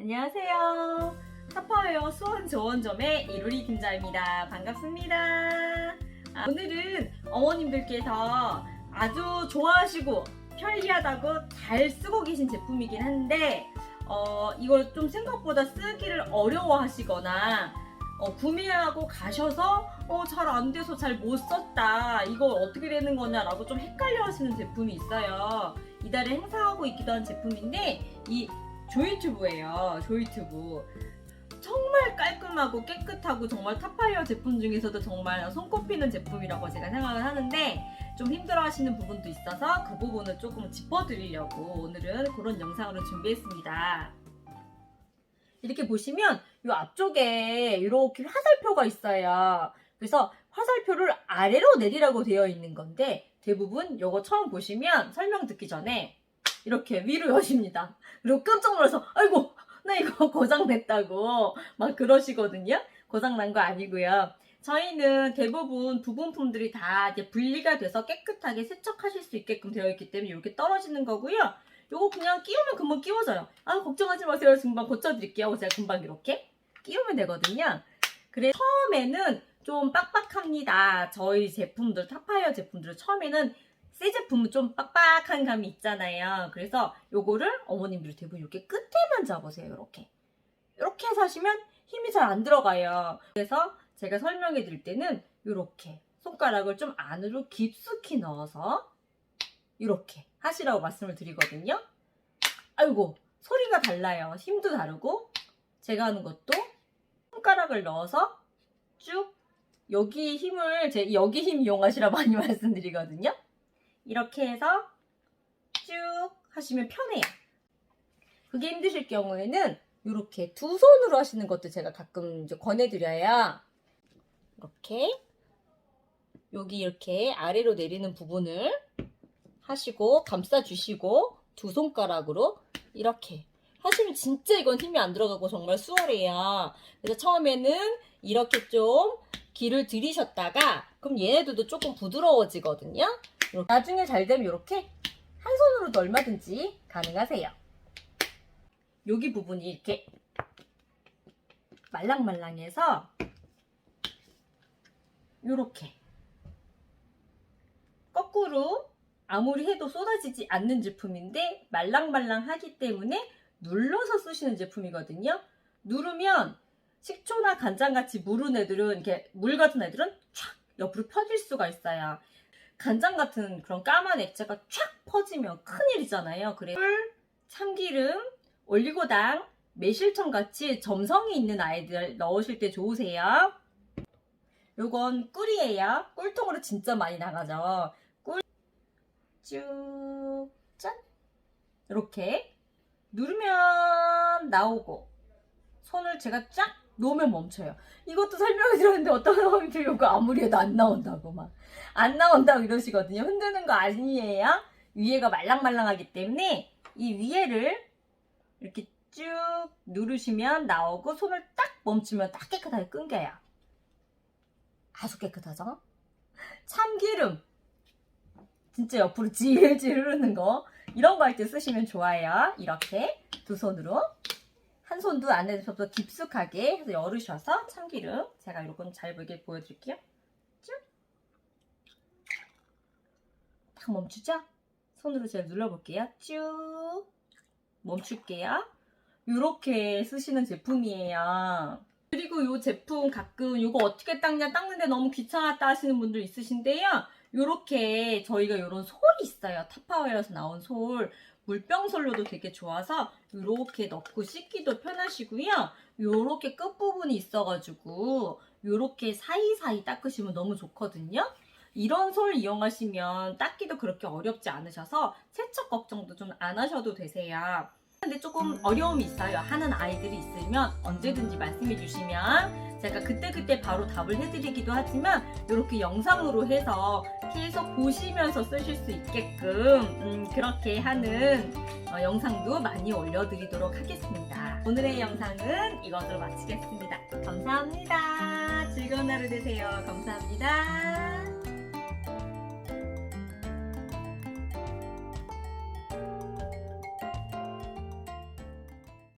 안녕하세요. 타파웨어 수원 조원점의 이루리 김자입니다. 반갑습니다. 아, 오늘은 어머님들께서 아주 좋아하시고 편리하다고 잘 쓰고 계신 제품이긴 한데 어, 이걸 좀 생각보다 쓰기를 어려워하시거나 어, 구매하고 가셔서 어, 잘 안 돼서 잘 못 썼다. 이거 어떻게 되는 거냐라고 좀 헷갈려 하시는 제품이 있어요. 이달에 행사하고 있기도 한 제품인데 이 조이튜브예요. 조이튜브. 정말 깔끔하고 깨끗하고 정말 탑파이어 제품 중에서도 정말 손꼽히는 제품이라고 제가 생각을 하는데 좀 힘들어 하시는 부분도 있어서 그 부분을 조금 짚어드리려고 오늘은 그런 영상으로 준비했습니다. 이렇게 보시면 이 앞쪽에 이렇게 화살표가 있어요. 그래서 화살표를 아래로 내리라고 되어 있는 건데 대부분 이거 처음 보시면 설명 듣기 전에 이렇게 위로 여십니다. 그리고 깜짝 놀라서 아이고 나 이거 고장 냈다고 막 그러시거든요. 고장 난 거 아니고요. 저희는 대부분 부분품들이 다 이제 분리가 돼서 깨끗하게 세척하실 수 있게끔 되어 있기 때문에 이렇게 떨어지는 거고요. 요거 그냥 끼우면 금방 끼워져요. 아 걱정하지 마세요. 금방 고쳐드릴게요. 제가 금방 이렇게 끼우면 되거든요. 그래서 처음에는 좀 빡빡합니다. 저희 제품들 타파이어 제품들 처음에는 새 제품은 좀 빡빡한 감이 있잖아요. 그래서 요거를 어머님들이 대부분 이렇게 끝에만 잡으세요. 이렇게. 이렇게 해서 하시면 힘이 잘 안 들어가요. 그래서 제가 설명해 드릴 때는 이렇게 손가락을 좀 안으로 깊숙이 넣어서 이렇게 하시라고 말씀을 드리거든요. 아이고, 소리가 달라요. 힘도 다르고 제가 하는 것도 손가락을 넣어서 쭉 여기 힘을 제 여기 힘 이용하시라 많이 말씀드리거든요. 이렇게 해서 쭉 하시면 편해요. 그게 힘드실 경우에는 이렇게 두 손으로 하시는 것도 제가 가끔 이제 권해드려요. 이렇게 여기 이렇게 아래로 내리는 부분을 하시고 감싸주시고 두 손가락으로 이렇게 하시면 진짜 이건 힘이 안 들어가고 정말 수월해요. 그래서 처음에는 이렇게 좀 기를 들이셨다가 그럼 얘네들도 조금 부드러워지거든요. 이렇게. 나중에 잘 되면 이렇게 한 손으로도 얼마든지 가능하세요. 여기 부분이 이렇게 말랑말랑해서 이렇게 거꾸로 아무리 해도 쏟아지지 않는 제품인데 말랑말랑하기 때문에 눌러서 쓰시는 제품이거든요. 누르면 식초나 간장같이 무른 애들은 이렇게 물 같은 애들은 촥 옆으로 펴질 수가 있어요. 간장 같은 그런 까만 액체가 촥 퍼지면 큰일이잖아요. 그래서 물, 참기름, 올리고당, 매실청 같이 점성이 있는 아이들 넣으실 때 좋으세요. 요건 꿀이에요. 꿀통으로 진짜 많이 나가죠. 꿀 쭉, 짠! 이렇게 누르면 나오고 손을 제가 쫙 놓으면 멈춰요. 이것도 설명해 드렸는데 어떤 사람들이 이거 아무리 해도 안 나온다고 막. 안 나온다고 이러시거든요. 흔드는 거 아니에요. 위에가 말랑말랑하기 때문에 이 위에를 이렇게 쭉 누르시면 나오고 손을 딱 멈추면 딱 깨끗하게 끊겨요. 아주 깨끗하죠? 참기름. 진짜 옆으로 질질 흐르는 거. 이런 거 할 때 쓰시면 좋아요. 이렇게 두 손으로. 한 손도 안에서 깊숙하게 해서 열으셔서 참기름. 제가 이건 잘 보이게 보여드릴게요. 쭉. 딱 멈추죠? 손으로 제가 눌러볼게요. 쭉. 멈출게요. 이렇게 쓰시는 제품이에요. 그리고 이 제품 가끔 이거 어떻게 닦냐 닦는데 너무 귀찮았다 하시는 분들 있으신데요. 이렇게 저희가 이런 솔이 있어요. 타파웨어에서 나온 솔. 물병솔로도 되게 좋아서 이렇게 넣고 씻기도 편하시고요. 이렇게 끝부분이 있어가지고 이렇게 사이사이 닦으시면 너무 좋거든요. 이런 솔 이용하시면 닦기도 그렇게 어렵지 않으셔서 세척 걱정도 좀 안 하셔도 되세요. 근데 조금 어려움이 있어요. 하는 아이들이 있으면 언제든지 말씀해 주시면 제가 그때그때 바로 답을 해드리기도 하지만 이렇게 영상으로 해서 계속 보시면서 쓰실 수 있게끔 음, 그렇게 하는 어, 영상도 많이 올려드리도록 하겠습니다. 오늘의 영상은 이것으로 마치겠습니다. 감사합니다. 즐거운 하루 되세요. 감사합니다.